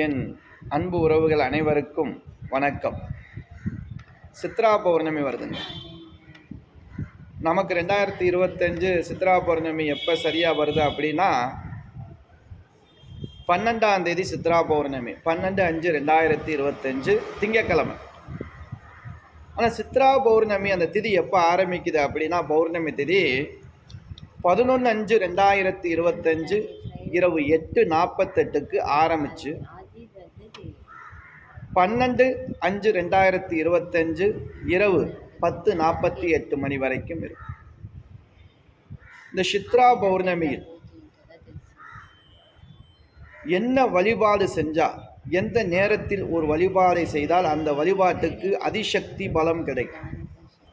என் அன்பு உறவுகள் அனைவருக்கும் வணக்கம். சித்ரா பௌர்ணமி வருதுங்க. நமக்கு ரெண்டாயிரத்தி இருபத்தஞ்சு சித்ரா பௌர்ணமி எப்போ சரியாக வருது அப்படின்னா பன்னெண்டாம் தேதி சித்ரா பௌர்ணமி பன்னெண்டு அஞ்சு ரெண்டாயிரத்தி இருபத்தஞ்சு திங்கக்கிழமை ஆனால் சித்ரா பௌர்ணமி அந்த திதி எப்போ ஆரம்பிக்குது அப்படின்னா பௌர்ணமி திதி பதினொன்று அஞ்சு ரெண்டாயிரத்தி இருபத்தஞ்சு இரவு எட்டு நாற்பத்தெட்டுக்கு ஆரம்பித்து பன்னெண்டு அஞ்சு ரெண்டாயிரத்தி இருபத்தஞ்சு இரவு பத்து நாற்பத்தி எட்டு மணி வரைக்கும் இருக்கும். இந்த சித்ரா பௌர்ணமியில் என்ன வழிபாடு செஞ்சால் எந்த நேரத்தில் ஒரு வழிபாடை செய்தால் அந்த வழிபாட்டுக்கு அதிசக்தி பலம் கிடைக்கும்?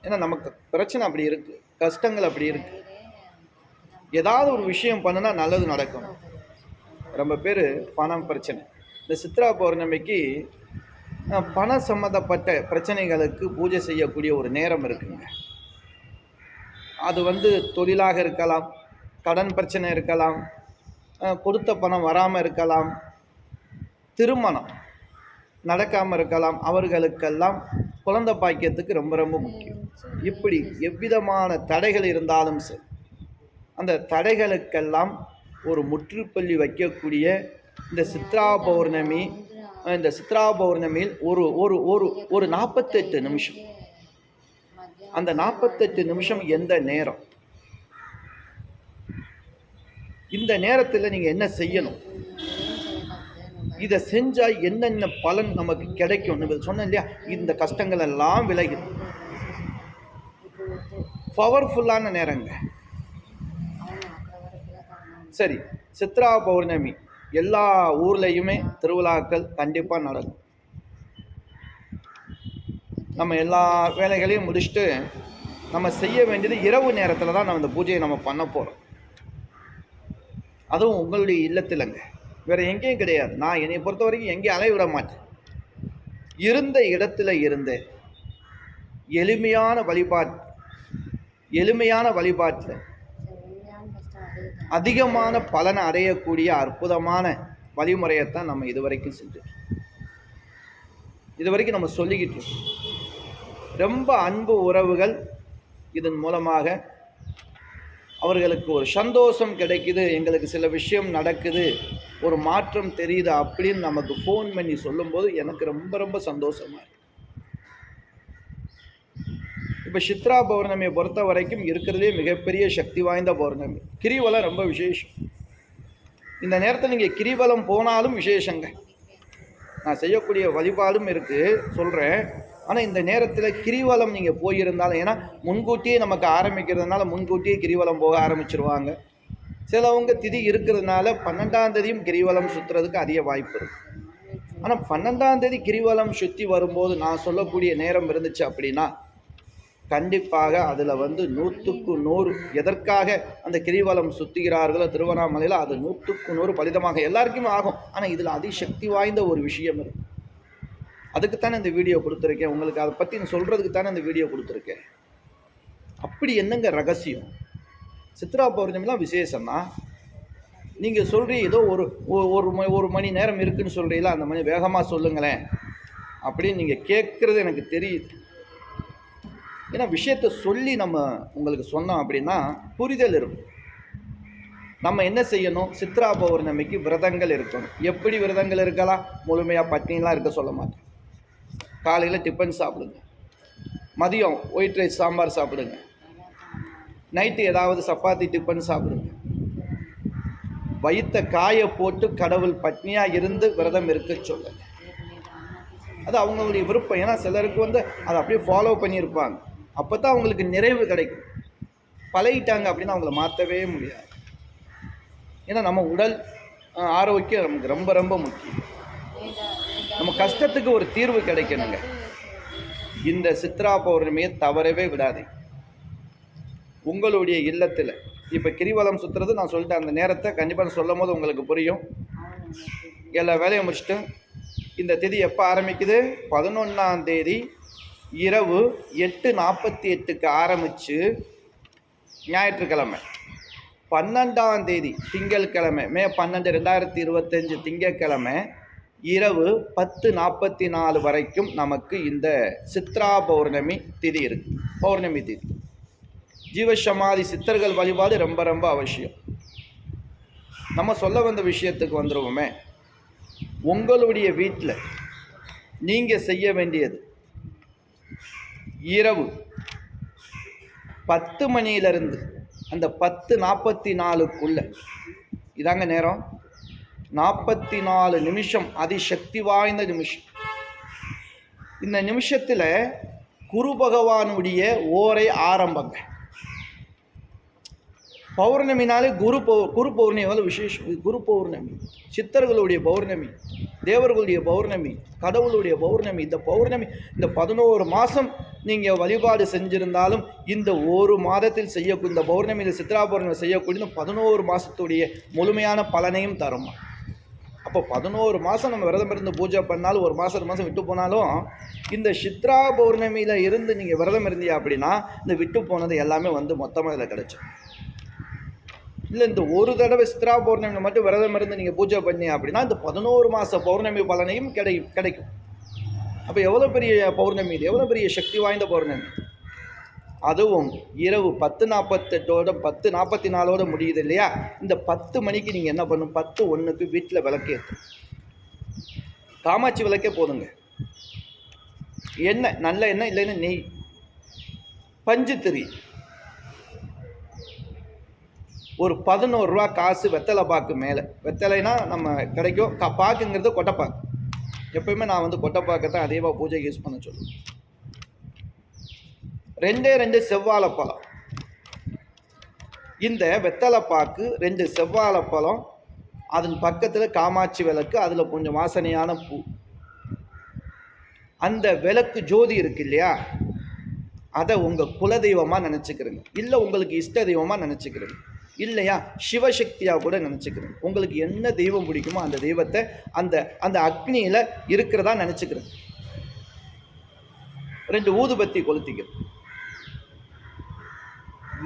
ஏன்னா நமக்கு பிரச்சனை அப்படி இருக்குது கஷ்டங்கள் அப்படி இருக்குது ஏதாவது ஒரு விஷயம் பண்ணுனா நல்லது நடக்கும். ரொம்ப பேர் பணம் பிரச்சனை. இந்த சித்ரா பௌர்ணமிக்கு பண சம்மந்தப்பட்ட பிரச்சனைகளுக்கு பூஜை செய்யக்கூடிய ஒரு நேரம் இருக்குங்க. அது வந்து தொழிலாக இருக்கலாம் கடன் பிரச்சனை இருக்கலாம் கொடுத்த பணம் வராமல் இருக்கலாம் திருமணம் நடக்காமல் இருக்கலாம் அவர்களுக்கெல்லாம் குழந்த பாக்கியத்துக்கு ரொம்ப ரொம்ப முக்கியம். இப்படி எவ்விதமான தடைகள் இருந்தாலும் சரி அந்த தடைகளுக்கெல்லாம் ஒரு முற்றுப்பள்ளி வைக்கக்கூடிய இந்த சித்ரா பௌர்ணமி இந்த சித்ரா பௌர்ணமியில் ஒரு ஒரு ஒரு ஒரு நாற்பத்தெட்டு நிமிஷம். அந்த நாற்பத்தெட்டு நிமிஷம் எந்த நேரம்? இந்த நேரத்தில் நீங்கள் என்ன செய்யணும்? இதை செஞ்சால் என்னென்ன பலன் நமக்கு கிடைக்கும் சொன்னேன் இல்லையா? இந்த கஷ்டங்கள் எல்லாம் விலகும் பவர்ஃபுல்லான நேரங்க. சரி சித்ரா பௌர்ணமி. எல்லா ஊர்லேயுமே திருவிழாக்கள் கண்டிப்பாக நடக்கும். நம்ம எல்லா வேலைகளையும் முடிச்சுட்டு நம்ம செய்ய வேண்டியது இரவு நேரத்தில் தான் நம்ம இந்த பூஜையை நம்ம பண்ண போகிறோம் அதுவும் உங்களுடைய இல்லத்திலங்க வேறு எங்கேயும் கிடையாது. நான் என்னை பொறுத்த வரைக்கும் எங்கேயும் அலைய விட மாட்டேன். இருந்த இடத்துல இருந்து எளிமையான வழிபாட்டு எளிமையான வழிபாட்டில் அதிகமான பலனை அடையக்கூடிய அற்புதமான வழிமுறையைத்தான் நம்ம இதுவரைக்கும் செஞ்சோம் இதுவரைக்கும் நம்ம சொல்லிக்கிட்டு இருக்கோம். ரொம்ப அன்பு உறவுகள் இதன் மூலமாக அவர்களுக்கு ஒரு சந்தோஷம் கிடைக்குது எங்களுக்கு சில விஷயம் நடக்குது ஒரு மாற்றம் தெரியுது அப்படின்னு நமக்கு ஃபோன் பண்ணி சொல்லும்போது எனக்கு ரொம்ப ரொம்ப சந்தோஷமாக இருக்குது இப்போ சித்ரா பௌர்ணமியை பொறுத்த வரைக்கும் இருக்கிறதே மிகப்பெரிய சக்தி வாய்ந்த பௌர்ணமி. கிரிவலம் ரொம்ப விசேஷம். இந்த நேரத்தில் நீங்கள் கிரிவலம் போனாலும் விசேஷங்க. நான் செய்யக்கூடிய வழிபாடும் இருக்குது சொல்கிறேன் ஆனால் இந்த நேரத்தில் கிரிவலம் நீங்கள் போயிருந்தாலும் ஏன்னா முன்கூட்டியே நமக்கு ஆரம்பிக்கிறதுனால முன்கூட்டியே கிரிவலம் போக ஆரம்பிச்சிருவாங்க. சிலவங்க திதி இருக்கிறதுனால பன்னெண்டாம் தேதியும் கிரிவலம் சுற்றுறதுக்கு அதிக வாய்ப்பு இருக்குது ஆனால் பன்னெண்டாம் தேதி கிரிவலம் சுற்றி வரும்போது நான் சொல்லக்கூடிய நேரம் இருந்துச்சு அப்படின்னா கண்டிப்பாக அதில் வந்து நூற்றுக்கு நூறு எதற்காக அந்த கிரிவலம் சுற்றுகிறார்களோ திருவண்ணாமலையில் அது நூற்றுக்கு நூறு பலிதமாக எல்லாருக்குமே ஆகும். ஆனால் இதில் அதிசக்தி வாய்ந்த ஒரு விஷயம் இருக்கு. அதுக்குத்தானே இந்த வீடியோ கொடுத்துருக்கேன். உங்களுக்கு அதை பற்றி நான் சொல்கிறதுக்கு தானே இந்த வீடியோ கொடுத்துருக்கேன். அப்படி என்னங்க ரகசியம்? சித்ரா பௌர்ணமிலாம் விசேஷம்னா நீங்கள் சொல்கிறீ ஏதோ ஒரு ஒரு ம- ஒரு மணி நேரம் இருக்குன்னு சொல்கிறீங்களா அந்த மணி வேகமாக சொல்லுங்களேன். அப்படின்னு நீங்கள் கேட்குறது எனக்கு தெரியுது. ஏன்னா விஷயத்த சொல்லி நம்ம உங்களுக்கு சொன்னோம் அப்படின்னா புரிதல் இருக்கும். நம்ம என்ன செய்யணும்? சித்ரா பௌர்ணமிக்கு விரதங்கள் இருக்கணும். எப்படி விரதங்கள் இருக்கலாம்? முழுமையாக பட்னிலாம் இருக்க சொல்ல மாட்டேன். காலையில் டிஃபன் சாப்பிடுங்க. மதியம் ஒயிட் ரைஸ் சாம்பார் சாப்பிடுங்க. நைட்டு ஏதாவது சப்பாத்தி டிஃபன் சாப்பிடுங்க. வயிற்ற காய போட்டு கடவுள் பட்னியாக இருந்து விரதம் இருக்க சொல்லுங்க. அது அவங்களுடைய விருப்பம். ஏன்னா சிலருக்கு வந்து அதை அப்படியே ஃபாலோ பண்ணியிருப்பாங்க. அப்போ தான் அவங்களுக்கு நிறைவு கிடைக்கும். பழகிட்டாங்க அப்படின்னா அவங்கள மாற்றவே முடியாது. ஏன்னா நம்ம உடல் ஆரோக்கியம் நமக்கு ரொம்ப ரொம்ப முக்கியம். நம்ம கஷ்டத்துக்கு ஒரு தீர்வு கிடைக்கணுங்க. இந்த சித்ரா பௌர்ணமியை தவறவே விடாது. உங்களுடைய இல்லத்தில் இப்போ கிரிவலம் சுற்றுறது நான் சொல்லிட்டேன் அந்த நேரத்தை கண்டிப்பாக சொல்லும் போது உங்களுக்கு புரியும். எல்லா வேலையும் முடிச்சுட்டு இந்த திதி எப்போ ஆரம்பிக்குது? பதினொன்றாம் தேதி இரவு எட்டு நாற்பத்தி எட்டுக்கு ஆரம்பித்து ஞாயிற்றுக்கிழமை. பன்னெண்டாம் தேதி திங்கட்கிழமை மே பன்னெண்டு ரெண்டாயிரத்தி இருபத்தஞ்சு திங்கட்கிழமை இரவு பத்து நாற்பத்தி நாலு வரைக்கும் நமக்கு இந்த சித்ரா பௌர்ணமி திதி இருக்கு. பௌர்ணமி திதி. ஜீவசமாதி சித்தர்கள் வழிபாடு ரொம்ப ரொம்ப அவசியம். நம்ம சொல்ல வந்த விஷயத்துக்கு வந்துருவோமே. உங்களுடைய வீட்டில் நீங்கள் செய்ய வேண்டியது இரவு. பத்து மணியிலிருந்து அந்த பத்து நாற்பத்தி நாலுக்குள்ள இதாங்க நேரம். நாற்பத்தி நாலு நிமிஷம் அதிசக்தி வாய்ந்த நிமிஷம். இந்த நிமிஷத்தில் குரு பகவானுடைய ஓரை ஆரம்பங்க. பௌர்ணமினாலே குரு பௌ குரு பௌர்ணமி எவ்வளோ விசேஷம். குரு பௌர்ணமி. சித்தர்களுடைய பௌர்ணமி தேவர்களுடைய பௌர்ணமி கடவுளுடைய பௌர்ணமி இந்த பௌர்ணமி இந்த பதினோரு மாதம் நீங்கள் வழிபாடு செஞ்சிருந்தாலும் இந்த ஒரு மாதத்தில் செய்யக்கூடிய இந்த பௌர்ணமியில் சித்ரா பௌர்ணமி செய்யக்கூடிய இந்த பதினோரு மாதத்துடைய முழுமையான பலனையும் தருமா. அப்போ பதினோரு மாதம் நம்ம விரதம் இருந்து பூஜை பண்ணாலும் ஒரு மாதம் மாதம் விட்டு போனாலும் இந்த சித்ரா பௌர்ணமியில் இருந்து நீங்கள் விரதம் இருந்தீங்க அப்படின்னா இந்த விட்டு போனது எல்லாமே வந்து மொத்தமாக இதில் கிடச்சிடும் இல்லை இந்த ஒரு தடவை சித்ரா பௌர்ணமி மட்டும் விரதம் இருந்து நீங்கள் பூஜை பண்ணி அப்படின்னா இந்த பதினோரு மாத பௌர்ணமி பலனையும் கிடை கிடைக்கும். அப்போ எவ்வளோ பெரிய பௌர்ணமி இது? எவ்வளோ பெரிய சக்தி வாய்ந்த பௌர்ணமி? அதுவும் இரவு பத்து நாற்பத்தெட்டோட பத்து நாற்பத்தி நாலோட முடியுது இல்லையா? இந்த பத்து மணிக்கு நீங்கள் என்ன பண்ணும்? பத்து ஒன்றுக்கு வீட்டில் விளக்கேற்று காமாட்சி விளக்கே போதுங்க. எண்ணெய் நல்ல எண்ணெய் இல்லைன்னா நெய். பஞ்சு திரி. ஒரு பதினோரு ரூபா காசு வெத்தலை பாக்கு மேலே. வெத்தலைனா நம்ம கிடைக்கும். க பாக்குங்கிறது கொட்டைப்பாக்கு. எப்பயுமே நான் வந்து கொட்டைப்பாக்கு தான் அதிகமாக பூஜைக்கு யூஸ் பண்ண சொல்லுவேன். ரெண்டே ரெண்டு செவ்வாழைப்பழம் இந்த வெத்தலைப்பாக்கு ரெண்டு செவ்வாழைப்பழம் அதன் பக்கத்தில் காமாட்சி விளக்கு அதில் கொஞ்சம் வாசனையான பூ. அந்த விளக்கு ஜோதி இருக்கு இல்லையா? அதை உங்கள் குலதெய்வமாக நினச்சிக்கிறேங்க. இல்லை உங்களுக்கு இஷ்ட தெய்வமாக நினச்சிக்கிறீங்க. இல்லையா? சிவசக்தியாக கூட நினச்சிக்கிறேன். உங்களுக்கு என்ன தெய்வம் பிடிக்குமோ அந்த தெய்வத்தை அந்த அந்த அக்னியில் இருக்கிறதா நினச்சிக்கிறேன். ரெண்டு ஊதுபத்தி கொளுத்திக்கிறேன்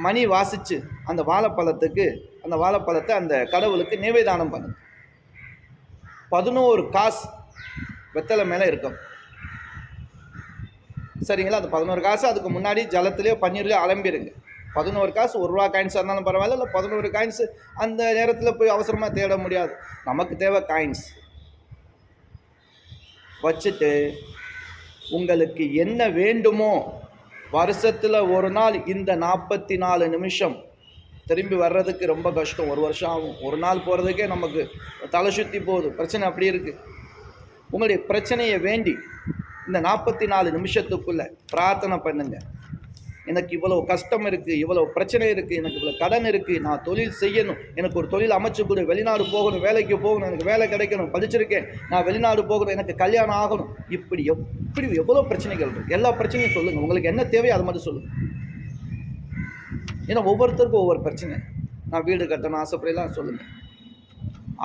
மணி வாசித்து அந்த வாழைப்பழத்துக்கு அந்த வாழைப்பழத்தை அந்த கடவுளுக்கு நிவேதானம் பண்ணுங்க பதினோரு காசு வெத்தலை மேலே இருக்கும். சரிங்களா? அந்த பதினோரு காசு அதுக்கு முன்னாடி ஜலத்துலேயோ பன்னீர்லேயோ அலம்பிடுங்க பதினோரு காசு ஒரு ரூபா காயின்ஸாக இருந்தாலும் பரவாயில்ல இல்லை பதினோரு காயின்ஸு அந்த நேரத்தில் போய் அவசரமாக தேட முடியாது. நமக்கு தேவை காயின்ஸ் வச்சுட்டு உங்களுக்கு என்ன வேண்டுமோ வருஷத்தில் ஒரு நாள் இந்த நாற்பத்தி நாலு நிமிஷம் திரும்பி வர்றதுக்கு ரொம்ப கஷ்டம். ஒரு வருஷம் ஆகும். ஒரு நாள் போகிறதுக்கே நமக்கு தலை சுற்றி போகுது. பிரச்சனை அப்படி இருக்குது உங்களுடைய பிரச்சனையை வேண்டி இந்த நாற்பத்தி நாலு நிமிஷத்துக்குள்ளே பிரார்த்தனை பண்ணுங்கள் எனக்கு இவ்வளோ கஷ்டம் இருக்குது இவ்வளோ பிரச்சனை இருக்குது எனக்கு இவ்வளோ கடன் இருக்குது நான் தொழில் செய்யணும். எனக்கு ஒரு தொழில் அமைச்சு கொடு வெளிநாடு போகணும் வேலைக்கு போகணும் எனக்கு வேலை கிடைக்கணும் படிச்சிருக்கேன் நான் வெளிநாடு போகணும் எனக்கு கல்யாணம் ஆகணும். இப்படி எப்படி எவ்வளோ பிரச்சனைகள் இருக்குது எல்லா பிரச்சனையும் சொல்லுங்கள் உங்களுக்கு என்ன தேவையோ அதை மட்டும் சொல்லுங்கள் ஏன்னா ஒவ்வொருத்தருக்கும் ஒவ்வொரு பிரச்சனை. நான் வீடு கட்டணும் ஆசைப்படலாம் சொல்லுங்கள்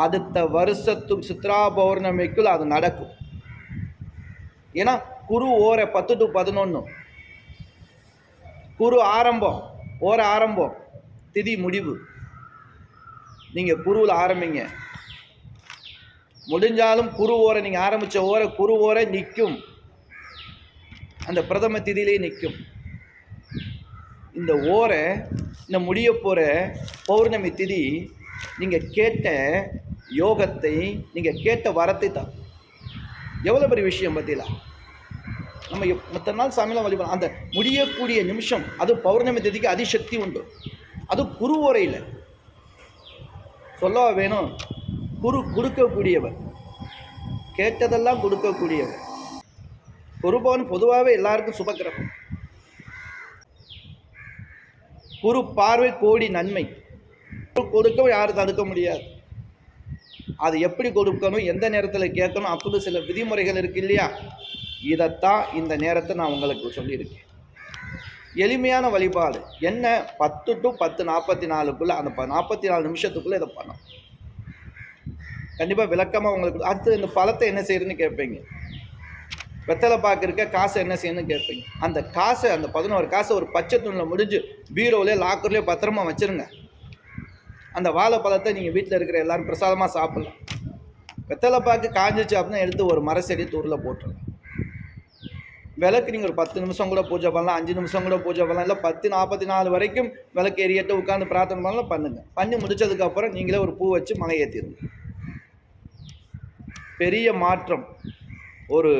அடுத்த வருஷத்துக்கு சித்ரா பௌர்ணமிக்குள் அது நடக்கும். ஏன்னா குரு ஓரை பத்து டு பதினொன்று குரு ஆரம்பம் ஓர ஆரம்பம் திதி முடிவு. நீங்கள் குருவில் ஆரம்பிங்க. முடிஞ்சாலும் குரு ஓரை நீங்கள் ஆரம்பித்த ஓரை குரு ஓரை நிற்கும் அந்த பிரதம திதியிலே நிற்கும் இந்த ஓரை இந்த முடிய போகிற பௌர்ணமி திதி நீங்கள் கேட்ட யோகத்தை நீங்கள் கேட்ட வரத்தை தான் எவ்வளோ பெரிய விஷயம் பார்த்தீங்களா? நம்ம மற்ற நாள் சாமியெல்லாம் வழிபடலாம் அந்த முடியக்கூடிய நிமிஷம் அது பௌர்ணமி திதிக்கு அதிசக்தி உண்டு. அது குரு உரையில் சொல்லவா வேணும்? குரு கொடுக்கக்கூடியவர். கேட்டதெல்லாம் கொடுக்கக்கூடியவர். குருபவன் பொதுவாகவே எல்லாருக்கும் சுபக்கிரகம். குரு பார்வை கோடி நன்மை. கொடுக்க யாரும் தடுக்க முடியாது. அது எப்படி கொடுக்கணும் எந்த நேரத்தில் கேட்கணும் அப்படி சில விதிமுறைகள் இருக்கு இல்லையா? இதைத்தான் இந்த நேரத்தை நான் உங்களுக்கு சொல்லியிருக்கேன். எளிமையான வழிபாடு. என்ன? பத்து டு பத்து நாற்பத்தி நாலுக்குள்ளே அந்த ப நாற்பத்தி நாலு நிமிஷத்துக்குள்ளே இதை பண்ணணும். கண்டிப்பாக விளக்கமாக உங்களுக்கு அடுத்து இந்த பழத்தை என்ன செய்யறதுன்னு கேட்பீங்க. வெத்தலை பாக்கு இருக்க காசை என்ன செய்யணும்னு கேட்பீங்க. அந்த காசை அந்த பதினோரு காசை ஒரு பச்சை துணியில் முடிஞ்சு பீரோவிலே லாக்கர்லேயே பத்திரமா வச்சுருங்க. அந்த வாழைப்பழத்தை நீங்கள் வீட்டில் இருக்கிற எல்லாரும் பிரசாதமாக சாப்பிட்லாம். வெத்தலை பாக்கு காஞ்சிச்சு அப்படின்னா எடுத்து ஒரு மர செடி தூரில் போட்டுருங்க. விளக்கு நீங்கள் ஒரு பத்து நிமிஷம் கூட பூஜை பண்ணலாம் அஞ்சு நிமிஷம் கூட பூஜை பண்ணலாம் இல்லை பத்து நாற்பத்தி நாலு வரைக்கும் விளக்கு எரியட்டு உட்காந்து பிரார்த்தனை பண்ணலாம் பண்ணுங்கள் பண்ணி முடிச்சதுக்கப்புறம் நீங்களே ஒரு பூ வச்சு மலை ஏற்றிடுங்க பெரிய மாற்றம். ஒரு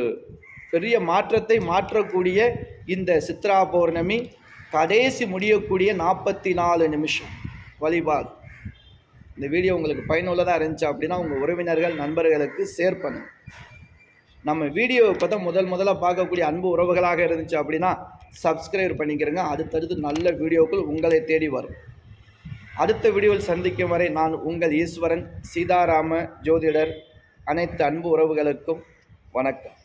பெரிய மாற்றத்தை மாற்றக்கூடிய இந்த சித்ரா பௌர்ணமி கடைசி முடியக்கூடிய நாற்பத்தி நாலு நிமிஷம். வழிபாடு. இந்த வீடியோ உங்களுக்கு பயனுள்ளதாக இருந்துச்சு அப்படின்னா உங்கள் உறவினர்கள் நண்பர்களுக்கு ஷேர் பண்ணுங்கள் நம்ம வீடியோ இப்போ தான் முதல் முதலாக பார்க்கக்கூடிய அன்பு உறவுகளாக இருந்துச்சு அப்படின்னா சப்ஸ்கிரைப் பண்ணிக்கிறேங்க. அடுத்தடுத்து நல்ல வீடியோக்கள் உங்களை தேடி வரும். அடுத்த வீடியோவில் சந்திக்கும் வரை நான் உங்கள் ஈஸ்வரன் சீதாராம ஜோதிடர் அனைத்து அன்பு உறவுகளுக்கும் வணக்கம்.